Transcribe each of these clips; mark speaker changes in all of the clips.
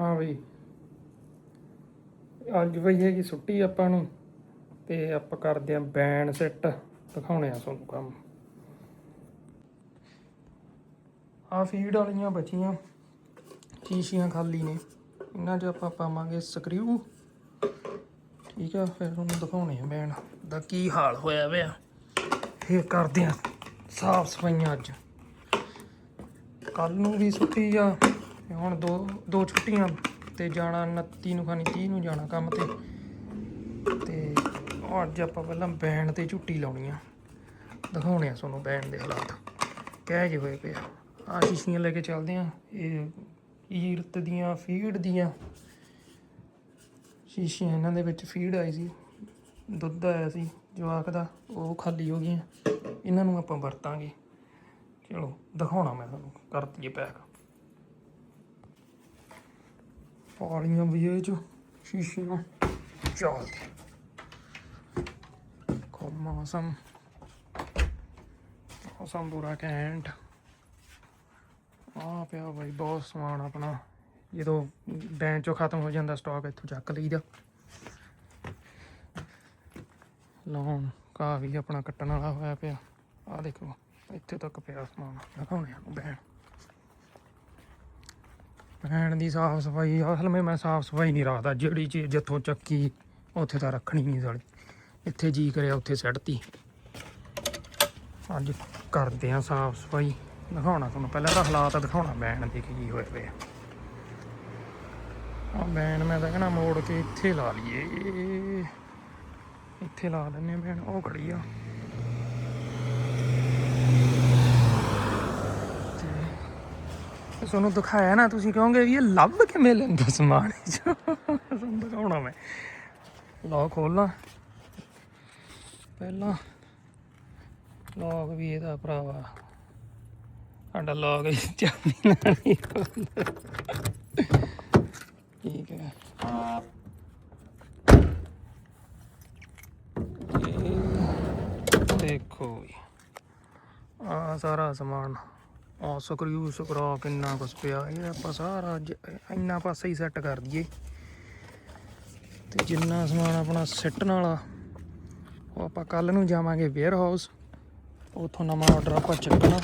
Speaker 1: ਹਾਂ ਬਈ। ਅੱਜ ਬਈ ਹੈਗੀ ਛੁੱਟੀ ਆਪਾਂ ਨੂੰ ਤੇ ਆਪਾਂ ਕਰਦੇ ਆਂ ਬੈਨ ਸੈੱਟ ਦਿਖਾਉਣੇ ਆ ਤੁਹਾਨੂੰ ਕੰਮ। ਆ ਫੀਡ ਵਾਲੀਆਂ ਬਚੀਆਂ, ਸ਼ੀਸ਼ੀਆਂ ਖਾਲੀ ਨੇ। ਇਹਨਾਂ 'ਚ ਆਪਾਂ ਪਾਵਾਂਗੇ ਸਕਰੂ ਠੀਕ ਆ, ਫਿਰ ਤੁਹਾਨੂੰ ਦਿਖਾਉਣੇ ਆ ਬੈਨ ਦਾ ਕੀ ਹਾਲ ਹੋਇਆ ਵੇ ਫਿਰ ਕਰਦੇ ਆਂ ਸਾਫ਼ ਸਫਾਈਆਂ ਅੱਜ। ਕੱਲ ਨੂੰ ਵੀ ਛੁੱਟੀ ਆ। ਤੇ ਹੁਣ ਦੋ ਦੋ ਛੁੱਟੀਆਂ ਤੇ ਜਾਣਾ 29 ਨੂੰ ਖਾਣੀ 30 ਨੂੰ ਜਾਣਾ ਕੰਮ ਤੇ। ਤੇ ਅੱਜ ਆਪਾਂ ਪਹਿਲਾਂ ਬੈਂਡ ਤੇ ਝੁੱਟੀ ਲਾਉਣੀ ਆ। ਦਿਖਾਉਣੇ ਆ ਤੁਹਾਨੂੰ ਬੈਂਡ ਦੇ ਹਾਲਾਤ। ਕਹਿ ਜੇ ਹੋਏ ਪਿਆ ਆ। ਆਹ ਸ਼ੀਸ਼ੀਆਂ ਲੈ ਕੇ ਚੱਲਦੇ ਆ। ਇਹ ਈਰਤ ਦੀਆਂ, ਫੀਡ ਦੀਆਂ ਸ਼ੀਸ਼ੀਆਂ ਇਹਨਾਂ ਦੇ ਵਿੱਚ ਫੀਡ ਆਈ ਸੀ। ਦੁੱਧ ਆਇਆ ਸੀ, ਜਵਾਕ ਦਾ, ਉਹ ਖਾਲੀ ਹੋ ਗਈਆਂ। ਇਹਨਾਂ ਨੂੰ ਆਪਾਂ ਵਰਤਾਂਗੇ। ਚਲੋ, ਦਿਖਾਉਣਾ ਮੈਂ ਤੁਹਾਨੂੰ। ਕਰ ਦਈਏ ਪੈਕ। ਪਾਲੀਆਂ ਵੀ ਇਹ ਚ, ਸ਼ੀਸ਼ੀਆਂ। ਚੱਲਦੇ ਕੋ ਮੌਸਮ। ਮੌਸਮ ਬੁਰਾ ਘੈਂਟ। ਆ ਪਿਆ ਬਾਈ, ਬਹੁਤ ਸਮਾਨ ਆਪਣਾ। ਜਦੋਂ ਬੈਂਚ ਚੋਂ ਖਤਮ ਹੋ ਜਾਂਦਾ ਸਟਾਕ ਇੱਥੋਂ ਚੱਕ ਲਈਦਾ। ਲੋਨ ਕਾ ਵੀ ਆਪਣਾ ਕੱਟਣ ਵਾਲਾ ਹੋਇਆ ਪਿਆ। ਆ ਦੇਖੋ, ਇੱਥੇ ਤੱਕ ਪਿਆ ਸਮਾਨ। ਦਿਖਾਉਣੇ ਆ ਬੈਣ ਬੈਣ ਦੀ ਸਾਫ਼ ਸਫ਼ਾਈ, ਅਸਲ ਵਿੱਚ ਮੈਂ ਸਾਫ਼ ਸਫ਼ਾਈ ਨਹੀਂ ਰੱਖਦਾ, ਜਿਹੜੀ ਚੀਜ਼ ਜਿੱਥੋਂ ਚੱਕੀ, ਉੱਥੇ ਤਾਂ ਰੱਖਣੀ ਨਹੀਂ ਸਾਲੀ। ਇੱਥੇ ਜੀ ਕਰਿਆ, ਉੱਥੇ ਸੱਟਤੀ ਅੱਜ ਕਰਦੇ ਆ ਸਾਫ਼ ਸਫ਼ਾਈ। ਦਿਖਾਉਣਾ ਤੁਹਾਨੂੰ, ਪਹਿਲਾਂ ਤਾਂ ਹਾਲਾਤ ਦਿਖਾਉਣਾ, ਬੈਣ ਦੇ ਕੀ ਹੋਏ ਪਏ ਆ ਬੈਣ ਮੈਂ ਤਾਂ ਕਹਿਣਾ ਮੋੜ ਕੇ ਇੱਥੇ ਲਾ ਲਈਏ। ਇੱਥੇ ਲਾ ਦਿੰਨੇ ਆ ਬੈਣ, ਉਹ ਖੜੀ ਆ। ਤੇ ਤੁਹਾਨੂੰ ਦਿਖਾਇਆ ਨਾ, ਤੁਸੀਂ ਕਹੋਗੇ ਵੀ ਇਹ ਲੱਭ ਕਿਵੇਂ ਲੈਂਦਾ ਸਮਾਨ ਇਹ 'ਚੋਂ। ਤੁਹਾਨੂੰ ਦਿਖਾਉਣਾ ਮੈਂ। ਲੌਕ ਖੋਲਣਾ ਪਹਿਲਾਂ ਲੌਕ ਵੀ ਇਹਦਾ ਭਰਾਵਾ। ਸਾਡਾ ਲੌਕ ਚਾਬੀ ਨਾਲ ਨਹੀਂ ਠੀਕ ਹੈ। ਦੇਖੋ ਵੀ ਆ ਸਾਰਾ ਸਮਾਨ। ਆ ਸਕਰੂ ਸਕਰਾ ਕਿੰਨਾ ਕੁਛ ਪਿਆ, ਇਹ ਆਪਾਂ ਸਾਰਾ ਜ- ਇੰਨਾ ਪਾਸੇ ਹੀ ਸੈੱਟ ਕਰ ਦਈਏ। ਤੇ ਜਿੰਨਾ ਸਮਾਨ ਆਪਣਾ ਸਿੱਟਣ ਵਾਲਾ, ਉਹ ਆਪਾਂ ਕੱਲ ਨੂੰ ਜਾਵਾਂਗੇ ਵੇਅਰ ਹਾਊਸ ਉਥੋਂ ਨਵਾਂ ਆਰਡਰ ਆਪਾਂ ਚੱਕਣਾ,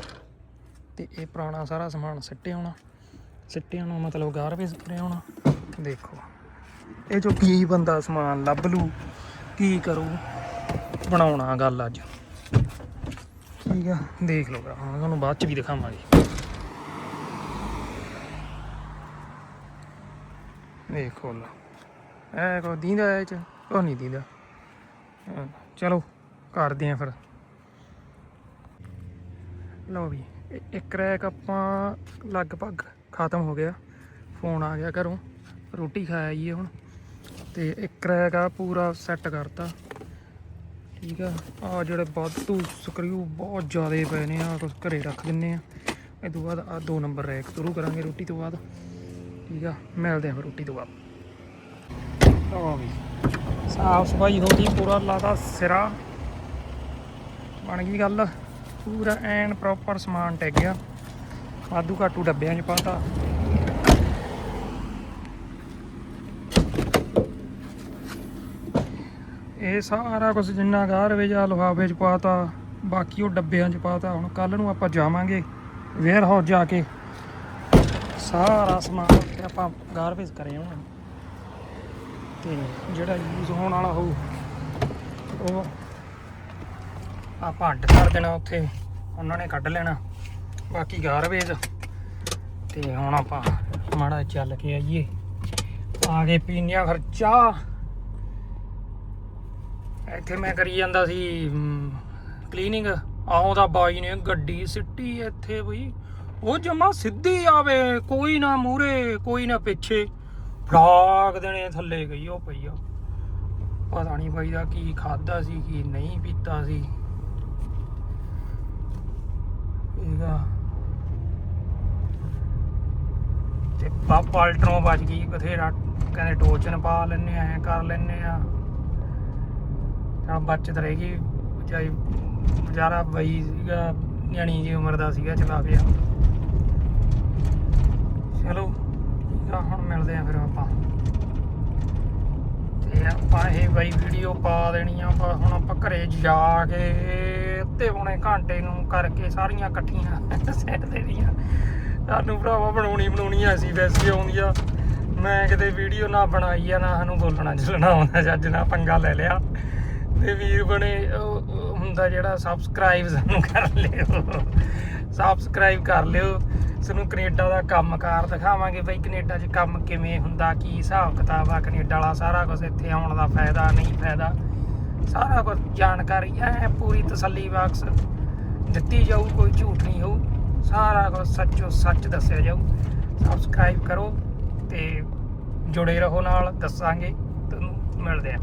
Speaker 1: ਤੇ ਇਹ ਪੁਰਾਣਾ ਸਾਰਾ ਸਮਾਨ ਸਿੱਟੇ ਆਉਣਾ ਸਿੱਟੇ ਆਉਣਾ ਮਤਲਬ ਗਾਰਬੇਜ ਕਰੇ ਆਉਣਾ ਦੇਖੋ, ਇਹ ਜੋ ਕੀ ਬੰਦਾ ਸਮਾਨ ਲੱਭ ਲੂ, ਕੀ ਕਰੂ, ਬਣਾਉਣਾ ਗੱਲ ਅੱਜ। ਠੀਕ ਆ। ਦੇਖ ਲਓ ਭਰਾ, ਤੁਹਾਨੂੰ ਬਾਅਦ ਚ ਵੀ ਦਿਖਾਵਾਂਗੇ। ਦੇਖੋ ਲਾ। ਐ ਕੋ ਦੀਂਦਾ ਇਹ ਚ? ਕੋ ਨਹੀਂ ਦੀਂਦਾ। ਚਲੋ ਕਰਦੇ ਆ ਫਿਰ। ਲਓ ਵੀ ਇ- ਇੱਕ ਰੈਕ ਆਪਾਂ ਲਗਭਗ ਖਤਮ ਹੋ ਗਿਆ। ਫੋਨ ਆ ਗਿਆ ਘਰੋਂ। ਰੋਟੀ ਖਾਇਆ ਜੀ ਹੁਣ। ਤੇ ਇੱਕ ਰੈਕ ਆ ਪੂਰਾ ਸੈੱਟ ਕਰਤਾ। ਠੀਕ ਆ। ਆ ਜਿਹੜੇ ਵਾਧੂ ਸਕਰੂ ਬਹੁਤ ਜ਼ਿਆਦੇ ਪਏ ਨੇ ਆ ਕੁਛ ਘਰੇ ਰੱਖ ਦਿੰਨੇ ਆ। ਇਹ ਤੋਂ ਬਾਅਦ ਆ ਦੋ ਨੰਬਰ ਰੈਕ ਸ਼ੁਰੂ ਕਰਾਂਗੇ ਰੋਟੀ ਤੋਂ ਬਾਅਦ। ਠੀਕ ਆ, ਮਿਲਦੇ ਆ ਫਿਰ ਰੋਟੀ ਤੋਂ ਬਾਅਦ। ਲਓ ਵੀ, ਸਾਫ਼ ਸਫ਼ਾਈ ਹੋ ਗਈ, ਪੂਰਾ ਲਾਦਾ ਸਿਰਾ। ਬਣ ਗਈ ਗੱਲ, ਪੂਰਾ ਐਨ ਪ੍ਰੋਪਰ ਸਮਾਨ ਟਿਕ ਗਿਆ। ਵਾਧੂ ਘਾਟੂ ਡੱਬਿਆਂ 'ਚ ਪਾਤਾ। ਇਹ ਸਾਰਾ ਕੁਝ ਜਿੰਨਾ ਗਾਰਵੇਜ ਆ ਲਿਫਾਫੇ 'ਚ ਪਾਤਾ ਬਾਕੀ ਉਹ ਡੱਬਿਆਂ 'ਚ ਪਾਤਾ ਹੁਣ ਕੱਲ ਨੂੰ ਆਪਾਂ ਜਾਵਾਂਗੇ ਵੇਅਰ ਹਾਊਸ ਜਾ ਕੇ। ਸਾਰਾ ਸਮਾਨ ਉੱਥੇ ਆਪਾਂ ਗਾਰਵੇਜ਼ ਕਰੇ ਹੁਣ ਤੇ ਜਿਹੜਾ ਯੂਜ਼ ਹੋਣ ਵਾਲਾ ਹੋਊ, ਉਹ ਆਪਾਂ ਅੱਡ ਕਰ ਦੇਣਾ ਉੱਥੇ, ਉਹਨਾਂ ਨੇ ਕੱਢ ਲੈਣਾ। ਬਾਕੀ ਗਾਰਵੇਜ਼ ਤੇ ਹੁਣ ਆਪਾਂ ਮਾੜਾ ਚੱਲ ਕੇ ਆਈਏ। ਆ ਕੇ ਪੀਨੇ ਆ ਫਿਰ ਚਾਹ ਇੱਥੇ ਮੈਂ ਕਰੀ ਜਾਂਦਾ ਸੀ ਕਲੀਨਿੰਗ ਆਉਂਦਾ ਬਾਈ ਨੇ ਗੱਡੀ ਸਿੱਟੀ ਇੱਥੇ ਬਈ। ਉਹ ਜਮਾ ਸਿੱਧੀ ਆਵੇ, ਕੋਈ ਨਾ ਮੂਰੇ ਕੋਈ ਨਾ ਪਿੱਛੇ। ਫਲਾਕ ਦੇਣੇ ਥੱਲੇ ਗਈ ਉਹ ਪਈ ਆ ਪਤਾ ਨਹੀਂ ਬਾਈ ਦਾ ਕੀ ਖਾਦਾ ਸੀ, ਕੀ ਨਹੀਂ ਪੀਤਾ ਸੀ। ਇਹਦਾ। ਤੇ ਪਾ ਅਲਟਰੋਂ ਵੱਜ ਗਈ, ਬਥੇਰਾ। ਕਹਿੰਦੇ ਟੋਚਨ ਪਾ ਲੈਨੇ ਆ, ਐ ਕਰ ਲੈਨੇ ਆ। ਤਾਂ ਬਚਤ ਰਹੇਗੀ। ਚਾਹੀ ਵਿਚਾਰਾ ਬਈ ਸੀਗਾ, ਨਿਆਣੀ ਜੀ ਉਮਰ ਦਾ ਸੀਗਾ ਚਲਾ ਗਿਆ ਚਲੋ, ਠੀਕ ਹੁਣ ਮਿਲਦੇ ਆ ਫਿਰ ਆਪਾਂ। ਤੇ ਆਪਾਂ ਇਹ ਬਈ ਵੀਡੀਓ ਪਾ ਦੇਣੀ ਆ, ਆਪਾਂ ਹੁਣ ਆਪਾਂ ਘਰੇ ਜਾ ਕੇ ਅੱਧੇ ਪੌਣੇ ਘੰਟੇ ਨੂੰ ਕਰਕੇ ਸਾਰੀਆਂ ਇਕੱਠੀਆਂ ਸੈੱਟ ਦੇਣੀਆਂ ਸਾਨੂੰ ਭਰਾਵਾ ਬਣਾਉਣੀ ਬਣਾਉਣੀਆਂ ਸੀ ਵੈਸੇ ਆ ਮੈਂ ਕਿਤੇ ਵੀਡੀਓ ਨਾ ਬਣਾਈ ਆ, ਨਾ ਸਾਨੂੰ ਬੋਲਣਾ ਚੱਲਣਾ ਆਉਂਦਾ ਜੱਜ ਨਾ ਪੰਗਾ ਲੈ ਲਿਆ। ਤੇ ਵੀਰ ਬਣੇ ਹੁੰਦਾ ਜਿਹੜਾ ਸਬਸਕ੍ਰਾਈਬ ਸਾਨੂੰ ਕਰ ਲਿਓ। ਸਬਸਕ੍ਰਾਈਬ ਕਰ ਲਿਓ। ਤੁਹਾਨੂੰ ਕੈਨੇਡਾ ਦਾ ਕੰਮਕਾਰ ਦਿਖਾਵਾਂਗੇ ਬਈ, ਕੈਨੇਡਾ 'ਚ ਕੰਮ ਕਿਵੇਂ ਹੁੰਦਾ, ਕੀ ਹਿਸਾਬ ਕਿਤਾਬ ਆ, ਕੈਨੇਡਾ ਵਾਲਾ ਸਾਰਾ ਕੁਝ ਇੱਥੇ ਆਉਣ ਦਾ ਫਾਇਦਾ, ਨਹੀਂ ਫਾਇਦਾ। ਸਾਰਾ ਕੁਝ ਜਾਣਕਾਰੀ ਐ, ਪੂਰੀ ਤਸੱਲੀ ਬਖਸ਼ ਦਿੱਤੀ ਜਾਊ, ਕੋਈ ਝੂਠ ਨਹੀਂ ਹੋਊ। ਸਾਰਾ ਕੁਝ ਸੱਚੋ ਸੱਚ ਦੱਸਿਆ ਜਾਊ। ਸਬਸਕ੍ਰਾਈਬ ਕਰੋ ਤੇ ਜੁੜੇ ਰਹੋ ਨਾਲ, ਦੱਸਾਂਗੇ। ਤੁਹਾਨੂੰ ਮਿਲਦੇ ਆਂ